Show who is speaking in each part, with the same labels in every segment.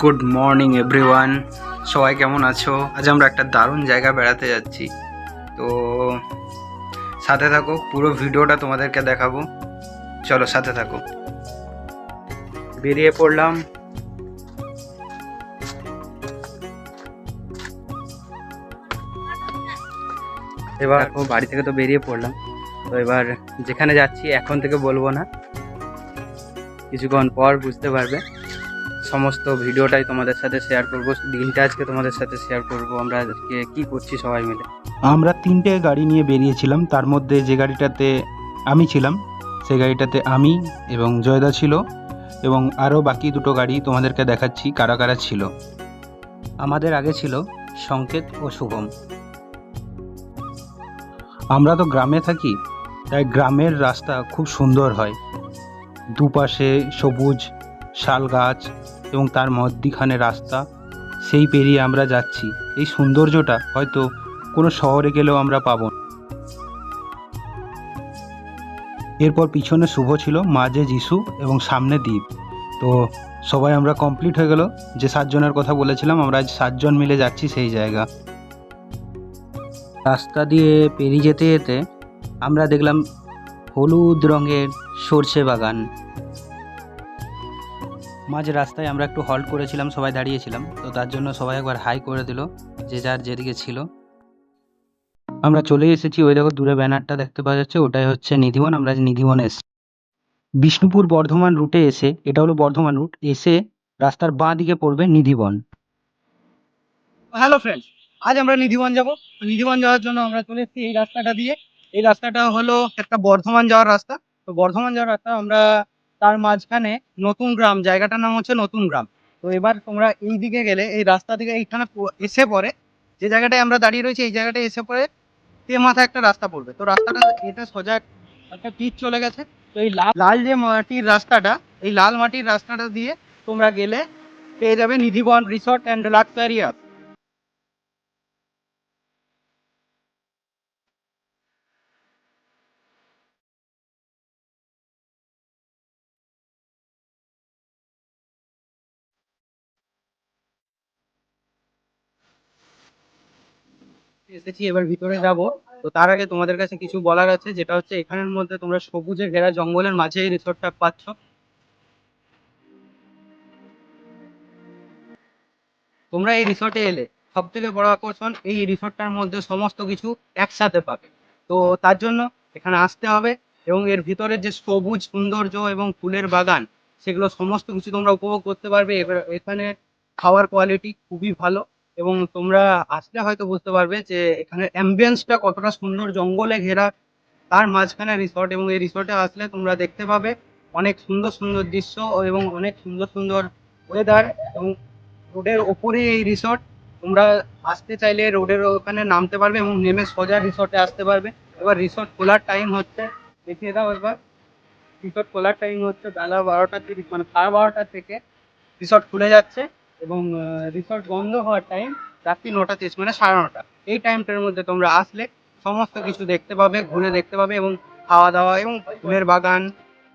Speaker 1: Good morning everyone সবাই কেমন আছো? আজ আমরা একটা দারুণ জায়গা বেড়াতে যাচ্ছি। তো সাথে থাকো, পুরো ভিডিওটা তোমাদেরকে দেখাবো। চলো সাথে থাকো। বেরিয়ে পড়লাম। এবার বাড়ি থেকে তো বেরিয়ে পড়লাম। তো এবার যেখানে যাচ্ছি, এখন থেকে বলব না। কিছুক্ষণ পর বুঝতে পারবে। সমস্ত ভিডিওটাই তোমাদের সাথে শেয়ার করব দিনটা আজকে তোমাদের সাথে শেয়ার করব আমরা আজকে কি করছি সবাই মিলে।
Speaker 2: আমরা তিনটে গাড়ি নিয়ে বেরিয়েছিলাম তার মধ্যে যে গাড়িটাতে আমি ছিলাম সেই গাড়িটাতে আমি এবং জয়দা ছিল এবং আরও বাকি দুটো গাড়ি তোমাদেরকে দেখাচ্ছি কারা কারা ছিল।
Speaker 1: আমাদের আগে ছিল সংকেত ও শুভম।
Speaker 2: আমরা তো গ্রামে থাকি তাই গ্রামের রাস্তা খুব সুন্দর হয়। দুপাশে সবুজ শাল গাছ এবং তার মধ্যিখানে রাস্তা, সেই পেরিয়ে আমরা যাচ্ছি। এই সৌন্দর্যটা হয়তো কোনো শহরে গেলেও আমরা পাবো। এরপর পিছনে শুভ ছিল মাঝে যিশু এবং সামনে দ্বীপ। তো সবাই আমরা কমপ্লিট হয়ে গেল। যে সাতজনের কথা বলেছিলাম, আমরা আজ সাতজন মিলে যাচ্ছি সেই জায়গা।
Speaker 1: রাস্তা দিয়ে পেরিয়ে যেতে যেতে আমরা দেখলাম হলুদ রঙের সর্ষে বাগান। মাঝ রাস্তায় আমরা একটু হল্ট করেছিলাম, সবাই দাঁড়িয়েছিলাম। তো তার জন্য সবাই একবার হাই করে দিল, যে যার যেদিকে ছিল। আমরা চলে এসেছি ওই দেখো দূরে ব্যানারটা দেখতে পাওয়া যাচ্ছে, ওটাই হচ্ছে নিধিবন, আমরা নিধিবনে এসেছি। বিষ্ণুপুর বর্ধমান রুটে এসে, এটা হলো বর্ধমান রুট এসে রাস্তার বাঁ দিকে পড়বে নিধিবন।
Speaker 3: হ্যালো ফ্রেন্ডস আজ আমরা নিধিবন যাব। নিধিবন যাওয়ার জন্য আমরা চলে এসেছি এই রাস্তাটা দিয়ে। এই রাস্তাটা হলো একটা বর্ধমান যাওয়ার রাস্তা। তো বর্ধমান যাওয়ার রাস্তা আমরা তার মাঝখানে নতুন গ্রাম, জায়গাটার নাম হচ্ছে নতুন গ্রাম। তো এবার তোমরা এই দিকে গেলে, এই রাস্তা থেকে এইখানে এসে পরে যে জায়গাটায় আমরা দাঁড়িয়ে রয়েছি, এই জায়গাটায় এসে পরে তে মাথায় একটা রাস্তা পড়বে। তো রাস্তাটা এটা সোজা একটা পিচ চলে গেছে। তো এই লাল লাল যে মাটির রাস্তাটা, এই লাল মাটির রাস্তাটা দিয়ে তোমরা গেলে পেয়ে যাবে নিধিবন রিসর্ট অ্যান্ড লাক্সারিয়া এসেছি, এবার ভিতরে যাব। তো তার আগে তোমাদের কাছে কিছু বলার আছে, যেটা হচ্ছে এখানের মধ্যে তোমরা সবুজে ঘেরা জঙ্গলের মাঝে এই রিসোর্টটা পাচ্ছ। তোমরা এই রিসোর্টে এলে সব থেকে বড় আকর্ষণ, এই রিসোর্টটার মধ্যে সমস্ত কিছু একসাথে পাবে। তো তার জন্য এখানে আসতে হবে এবং এর ভিতরে যে সবুজ সৌন্দর্য এবং ফুলের বাগান, সেগুলো সমস্ত কিছু তোমরা উপভোগ করতে পারবে। এখানে খাওয়ার কোয়ালিটি খুবই ভালো। এবং তোমরা আসলে হয়তো বুঝতে পারবে যে এখানে অ্যাম্বিয়েন্সটা কতটা সুন্দর জঙ্গলে ঘেরা। তার মাঝখানে রিসর্ট এবং এই রিসর্টে আসলে তোমরা দেখতে পাবে অনেক সুন্দর সুন্দর দৃশ্য এবং অনেক সুন্দর সুন্দর ওয়েদার এবং রোডের ওপরে এই রিসর্ট তোমরা আসতে চাইলে রোডের ওখানে নামতে পারবে এবং নেমে সোজা রিসর্টে আসতে পারবে। এবার রিসর্ট খোলার টাইম হচ্ছে, দেখিয়ে দাও এবার রিসর্ট খোলার টাইম হচ্ছে বেলা বারোটা তিরিশ মানে সাড়ে বারোটা থেকে রিসর্ট খুলে যাচ্ছে। এবং রিসর্ট বন্ধ হওয়ার টাইম রাত্রি নটা তিরিশ মানে সাড়ে নটা। এই টাইমটার মধ্যে তোমরা আসলে সমস্ত কিছু দেখতে পাবে, ঘুরে দেখতে পাবে এবং খাওয়া দাওয়া এবং ফুলের বাগান,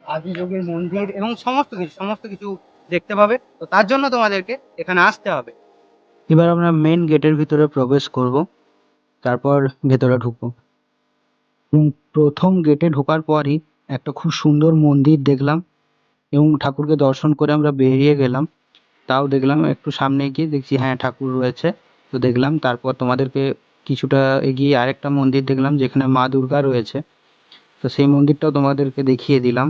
Speaker 3: আদিযোগীর মন্দির এবং সমস্ত কিছু সমস্ত কিছু দেখতে পাবে। তো তার জন্য তোমাদেরকে এখানে আসতে হবে।
Speaker 1: এবার আমরা মেন গেটের ভিতরে প্রবেশ করব, তারপর ভেতরে ঢুকবো।
Speaker 2: প্রথম গেটে ঢোকার পরই একটা খুব সুন্দর মন্দির দেখলাম এবং ঠাকুরকে দর্শন করে আমরা বেরিয়ে গেলাম। তাও দেখলাম, একটু সামনে গিয়ে দেখছি হ্যাঁ ঠাকুর রয়েছে। তো দেখলাম, তারপর তোমাদেরকে কিছুটা এগিয়ে আরেকটা মন্দির দেখলাম, যেখানে মা দুর্গা রয়েছে। তো সেই মন্দিরটাও তোমাদেরকে দেখিয়ে দিলাম।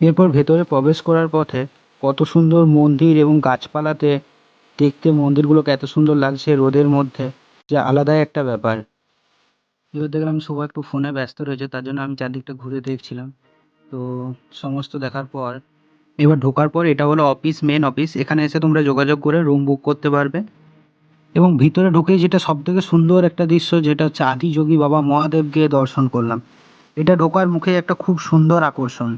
Speaker 2: এরপর ভেতরে প্রবেশ করার পথে কত সুন্দর মন্দির এবং গাছপালাতে দেখতে মন্দিরগুলোকে এত সুন্দর লাগছে রোদের মধ্যে, যে আলাদাই একটা ব্যাপার। এবার দেখলাম, সবাই একটু ফোনে ব্যস্ত রয়েছে, তার জন্য আমি চারদিকটা ঘুরে দেখছিলাম। তো সমস্ত দেখার পর এবার ঢোকার পর এটা হলো অফিস মেন অফিস এখানে এসে তোমরা যোগাযোগ করে রুম বুক করতে পারবে। এবং ভিতরে ঢুকে যেটা সব থেকে সুন্দর একটা দৃশ্য, যেটা হচ্ছে আদিযোগী বাবা মহাদেবকে দর্শন করলাম। এটা ঢোকার মুখে একটা খুব সুন্দর আকর্ষণ।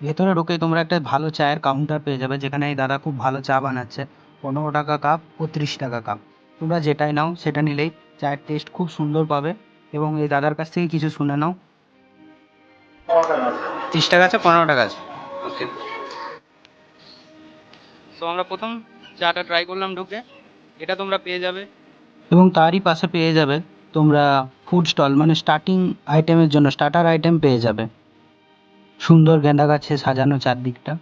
Speaker 2: ভেতরে ঢুকে তোমরা একটা ভালো চায়ের কাউন্টার পেয়ে যাবে, যেখানে এই দাদা খুব ভালো চা বানাচ্ছে। পনেরো টাকা কাপ ও ত্রিশ টাকা কাপ তোমরা যেটাই নাও, সেটা নিলেই চায়ের টেস্ট খুব সুন্দর পাবে। এবং এই দাদার কাছ থেকে কিছু শুনে নাও।
Speaker 1: ত্রিশ টাকা আছে, পনেরো টাকা আছে। ওকে সো
Speaker 3: আমরা প্রথম চাটা ট্রাই করলাম ঢুকে এটা তোমরা পেয়ে যাবে।
Speaker 2: এবং তারই পাশে পেয়ে যাবে তোমরা ফুড স্টল মানে স্টার্টিং আইটেমের জন্য স্টার্টার আইটেম পেয়ে যাবে। সুন্দর গেঁদা গাছে সাজানো চারদিকটা।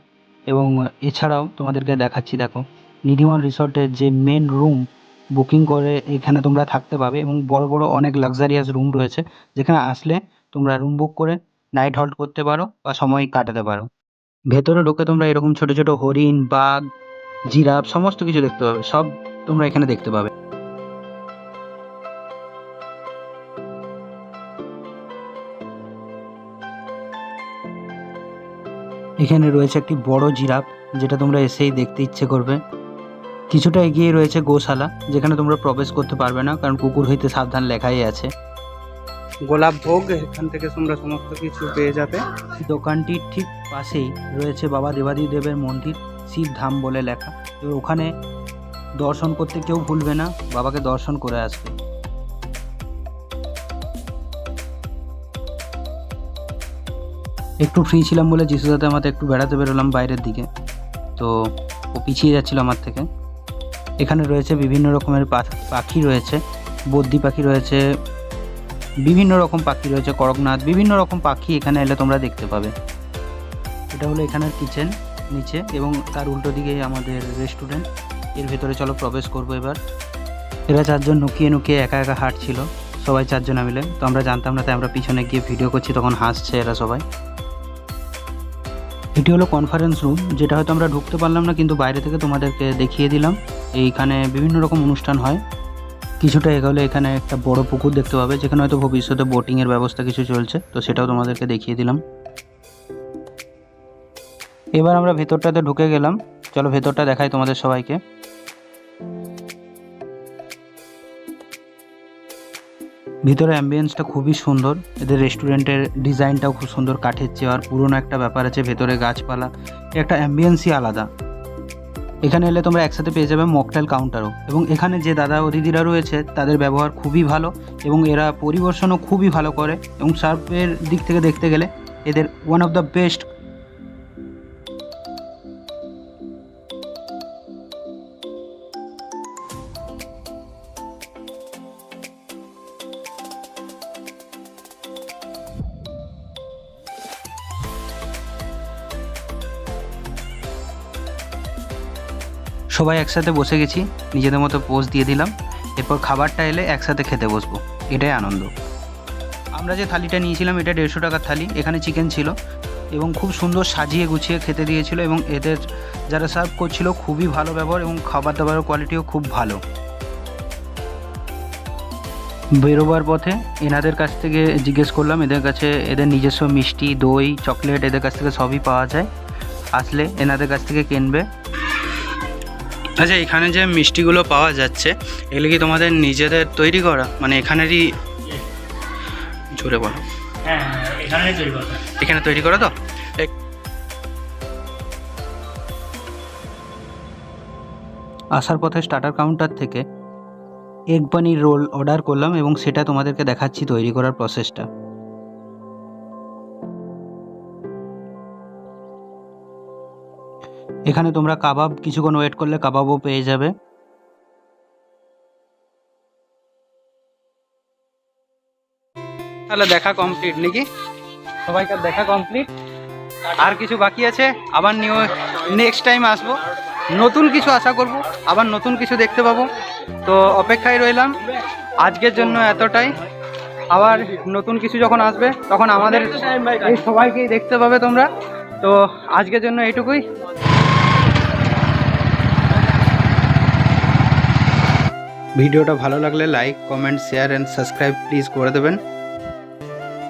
Speaker 2: এবং এছাড়াও তোমাদেরকে দেখাচ্ছি, দেখো, নিধিমন রিসর্টের যে মেন রুম বুকিং করে এখানে তোমরা থাকতে পাবে এবং বড় বড় অনেক লাক্সারিয়াস রুম রয়েছে। যেখানে আসলে তোমরা রুম বুক করে নাইট হল্ট করতে পারো বা সময় কাটাতে পারো। ভেতরে ঢুকে তোমরা এরকম ছোট ছোট হরিণ, বাঘ জিরাফ সমস্ত কিছু দেখতে পাবে। সব তোমরা এখানে দেখতে পাবে। এখানে রয়েছে একটি বড় জিরাফ যেটা তোমরা এসেই দেখতে ইচ্ছে করবে। কিছুটা এগিয়ে রয়েছে গোশালা যেখানে তোমরা প্রবেশ করতে পারবে না কারণ কুকুর হইতে সাবধান লেখাই আছে।
Speaker 3: গোলাপ ভোগ এখান থেকে তোমরা সমস্ত কিছু পেয়ে যাবে।
Speaker 2: দোকানটির ঠিক পাশেই রয়েছে বাবা দেবাদি দেবের মন্দির। শিব ধাম বলে লেখা। এবার ওখানে দর্শন করতে কেউ ভুলবে না, বাবাকে দর্শন করে আসবে। একটু ফ্রি ছিলাম বলে যিশুর সাথে আমাদের একটু বেড়াতে বেরোলাম বাইরের দিকে। তো ও পিছিয়ে যাচ্ছিল আমার থেকে। এখানে রয়েছে বিভিন্ন রকমের পাখি রয়েছে বদ্যি পাখি রয়েছে, বিভিন্ন রকম পাখি রয়েছে করকনাথ বিভিন্ন রকম পাখি এখানে এলে তোমরা দেখতে পাবে। এটা হলো এখানের কিচেন নিচে এবং তার উল্টো দিকে আমাদের রেস্টুরেন্টের ভেতরে চলো প্রবেশ করব এবার। এরা চারজন নুকিয়ে নুকিয়ে একা একা হাঁটছিল, সবাই চারজন মিলে। তো আমরা জানতাম না, তাই আমরা পিছনে গিয়ে ভিডিও করছি, তখন হাসছে এরা সবাই। এটি হলো কনফারেন্স রুম যেটা হয়তো আমরা ঢুকতে পারলাম না, কিন্তু বাইরে থেকে তোমাদেরকে দেখিয়ে দিলাম। এইখানে বিভিন্ন রকম অনুষ্ঠান হয়। কিছুটা এগোলে এখানে একটা বড় পুকুর দেখতে পাবে, যেখানে হয়তো ভবিষ্যতে বোটিংয়ের ব্যবস্থা কিছু চলছে। তো সেটাও তোমাদেরকে দেখিয়ে দিলাম। এবার আমরা ভেতরটাতে ঢুকে গেলাম। চলো ভেতরটা দেখাই তোমাদের সবাইকে। ভিতরে অ্যাম্বিয়েন্সটা খুবই সুন্দর। এদের রেস্টুরেন্টের ডিজাইনটাও খুব সুন্দর, কাঠের চেয়ার, পুরনো একটা ব্যাপার আছে, ভেতরে গাছপালা। একটা অ্যাম্বিয়েন্সই আলাদা। এখানে এলে তোমরা একসাথে পেয়ে যাবে মকটেল কাউন্টারও এবং এখানে যে দাদা ও দিদিরা রয়েছে, তাদের ব্যবহার খুবই ভালো এবং এরা পরিবেশনও খুবই ভালো করে। এবং সার্ভের দিক থেকে দেখতে গেলে এদের ওয়ান অফ দ্য বেস্ট সবাই একসাথে বসে গেছি, নিজেদের মতো পোজ দিয়ে দিলাম। এরপর খাবারটা এলে একসাথে খেতে বসবো। এটাই আনন্দ। আমরা যে থালিটা নিয়েছিলাম, এটা দেড়শো টাকার থালি। এখানে চিকেন ছিল এবং খুব সুন্দর সাজিয়ে গুছিয়ে খেতে দিয়েছিল এবং এদের যারা সার্ভ করছিল, খুবই ভালো ব্যবহার এবং খাবার দাবারের কোয়ালিটিও খুব ভালো। বেরোবার পথে এনাদের কাছ থেকে জিজ্ঞেস করলাম, এদের কাছে এদের নিজস্ব মিষ্টি, দই, চকলেট এদের কাছ থেকে সবই পাওয়া যায়। আসলে এনাদের কাছ থেকে কিনবে।
Speaker 3: আচ্ছা এখানে যে মিষ্টিগুলো পাওয়া যাচ্ছে এগুলো কি তোমাদের নিজেদের তৈরি করা? মানে এখানেরই জোরে বলো।
Speaker 1: হ্যাঁ এখানে তৈরি কথা
Speaker 3: এখানে তৈরি করা তো?
Speaker 2: আসার পথে স্টার্টার কাউন্টার থেকে এগ পানির রোল অর্ডার করলাম এবং সেটা তোমাদেরকে দেখাচ্ছি তৈরি করার প্রসেসটা এখানে তোমরা কাবাব কিছুক্ষণ ওয়েট করলে কাবাবও পেয়ে যাবে।
Speaker 3: তাহলে দেখা কমপ্লিট নাকি? সবাইকার দেখা কমপ্লিট আর কিছু বাকি আছে? আবার নিউ নেক্সট টাইম আসব। নতুন কিছু আশা করব, আবার নতুন কিছু দেখতে পাবো। তো অপেক্ষায় রইলাম। আজকের জন্য এতটাই। আবার নতুন কিছু যখন আসবে, তখন আমাদের সবাইকেই দেখতে পাবে তোমরা। তো আজকের জন্য এইটুকুই।
Speaker 2: ভিডিওটা ভালো লাগলে like comment share and subscribe please করে দেবেন।